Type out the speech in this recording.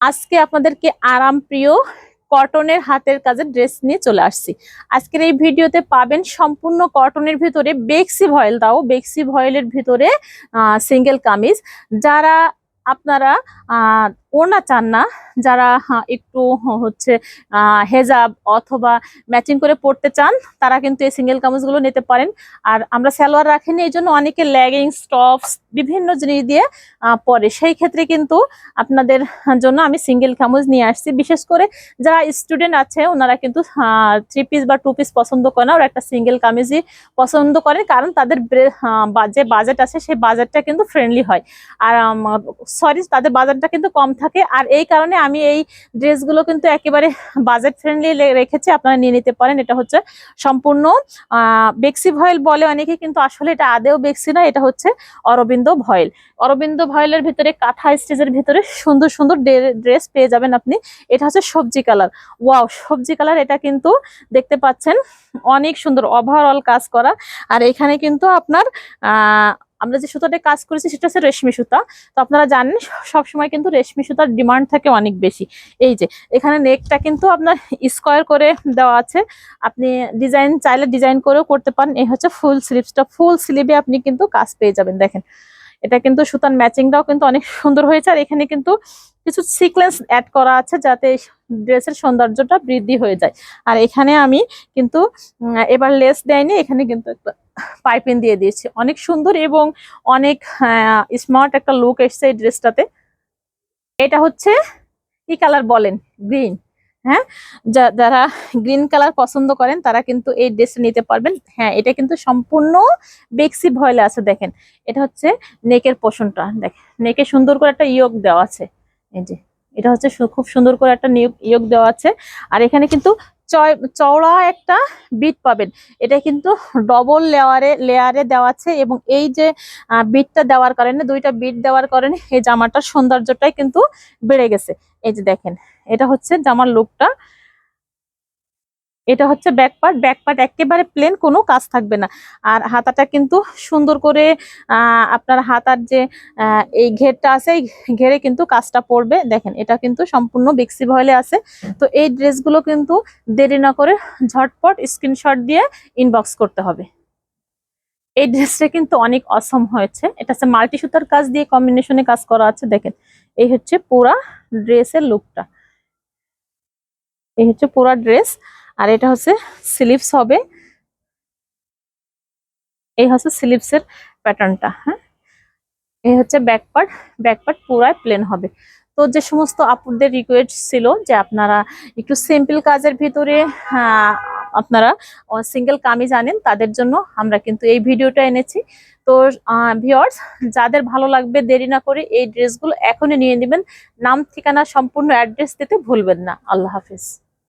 আজকে আপনাদেরকে আরাম প্রিয় কটনের হাতের কাজে ড্রেস নিয়ে চলে আসছি। আজকের এই ভিডিওতে পাবেন সম্পূর্ণ কটনের ভিতরে বেক্সি ভয়েল দাও, বেক্সি ভয়েলের ভিতরে সিঙ্গেল কামিজ। যারা আপনারা ওড়না চান না। যারা হা, একটু হচ্ছে হেজাব অথবা ম্যাচিং করে পড়তে চান তারা কিন্তু এই সিঙ্গেল কামিজগুলো নিতে পারেন। আর আমরা সালোয়ার রাখিনি এই জন্য অনেকে লেগিংস টপস বিভিন্ন জিনিস দিয়ে পরে। সেই ক্ষেত্রে কিন্তু আপনাদের জন্য আমি সিঙ্গেল কামিজ নিয়ে আসছি। বিশেষ করে যারা স্টুডেন্ট আছে ওনারা কিন্তু থ্রি পিস বা টু পিস পছন্দ করে না। ওরা একটা সিঙ্গেল কামিজই পছন্দ করে কারণ তাদের বা- যে বাজেট আছে সেই বাজেটটা কিন্তু ফ্রেন্ডলি হয়। আর সরি তাদের বাজেটটা কিন্তু কম থাকে। আর এই কারণে আমি এই ড্রেসগুলো কিন্তু একেবারে বাজেট ফ্রেন্ডলি রেখেছি, আপনারা নিয়ে নিতে পারেন। এটা হচ্ছে সম্পূর্ণ বেক্সি ভয়েল বলে অনেকে কিন্তু আসলে এটা আদেও বেক্সি না, এটা হচ্ছে অরবিন্দ ভয়েল। অরবিন্দ ভয়েলের ভিতরে, কাঁথা স্টেজের ভিতরে সুন্দর সুন্দর ড্রেস পেয়ে যাবেন আপনি। এটা হচ্ছে সবজি কালার। ওয়াও, সবজি কালার, এটা কিন্তু দেখতে পাচ্ছেন, অনেক সুন্দর। ওভারঅল কাজ করা। আর এখানে কিন্তু আপনার আমরা যে সুতাটা কাজ করেছি সেটা হচ্ছে রেশমি সুতা। তো আপনারা জানেন, সব সময় কিন্তু রেশমি সুতার ডিমান্ড থাকে অনেক বেশি। এই যে, এখানে নেকটা কিন্তু আপনার স্কোয়ার করে দেওয়া আছে। আপনি ডিজাইন চাইলে ডিজাইন করেও করতে পারেন। এই হচ্ছে ফুল স্লিভসটা ফুল স্লিভে আপনি কিন্তু কাজ পেয়ে যাবেন, দেখেন। এটা কিন্তু সুতার ম্যাচিংটাও কিন্তু অনেক সুন্দর হয়েছে। আর এখানে কিন্তু কিছু সিকোয়েন্স অ্যাড করা আছে যাতে ড্রেসের সৌন্দর্যটা বৃদ্ধি হয়ে যায়। আর এখানে আমি কিন্তু এবার লেস দেয়নি। এখানে কিন্তু একটা পাইপিং দিয়ে দিয়েছি। অনেক সুন্দর এবং অনেক স্মার্ট একটা লুক এসছে এই ড্রেসটাতে। এটা হচ্ছে কি কালার বলেন? গ্রিন হ্যাঁ? যারা গ্রিন কালার পছন্দ করেন, তারা কিন্তু এই ড্রেসটা নিতে পারবেন। হ্যাঁ এটা কিন্তু সম্পূর্ণ বেক্সি ভয়েলে আছে, দেখেন। এটা হচ্ছে নেকের পোষণটা দেখেন নেকে সুন্দর করে একটা ইয়োগ দেওয়া আছে। এই যে, এটা হচ্ছে খুব সুন্দর করে একটা ইয়োগ দেওয়া আছে। আর এখানে কিন্তু চওড়া একটা বিট পাবেন। এটা কিন্তু ডবল লেয়ারে লেয়ারে দেওয়া আছে এবং এই যে বিটটা দেওয়ার কারণে, দুইটা বিট দেওয়ার কারণে এই জামাটার সৌন্দর্যটাই কিন্তু বেড়ে গেছে। এই যে দেখেন, এটা হচ্ছে জামার লুকটা এটা হচ্ছে ব্যাক পার্ট ব্যাক পার্ট একেবারে প্লেন কোনো কাজ থাকবে না। আর হাতাটা কিন্তু সুন্দর করে আপনার হাতার যে এই ঘেরটা আছে, এই ঘেরে কিন্তু কাজটা পড়বে। দেখেন, এটা কিন্তু সম্পূর্ণ বিক্সি ভয়েলে আছে। তো এই ড্রেসগুলো কিন্তু দেরি না করে ঝটপট স্ক্রিনশট দিয়ে ইনবক্স করতে হবে। এই ড্রেসটা কিন্তু অনেক অসম হয়েছে। এটা হচ্ছে মাল্টি সুতার কাজ দিয়ে কম্বিনেশনে কাজ করা আছে, দেখেন। এই হচ্ছে পুরা ড্রেসের লুকটা এই হচ্ছে পুরা ড্রেস আর এটা হচ্ছে স্লিভস হবে। এই হচ্ছে স্লিভসের প্যাটার্নটা হ্যাঁ? এই হচ্ছে ব্যাক পার্ট ব্যাক পার্ট পুরাই প্লেন হবে। তো যে সমস্ত আপুদের রিকোয়েস্ট ছিল যে আপনারা একটু সিম্পল কাজের ভিতরে আপনারা সিঙ্গেল কামিজ আনেন, তাদের জন্য আমরা কিন্তু এই ভিডিওটা এনেছি। তো ভিওর্স যাদের ভালো লাগবে দেরি না করে এই ড্রেসগুলো এখনই নিয়ে নেবেন। নাম, ঠিকানা, সম্পূর্ণ অ্যাড্রেস দিতে ভুলবেন না। আল্লাহ হাফিজ।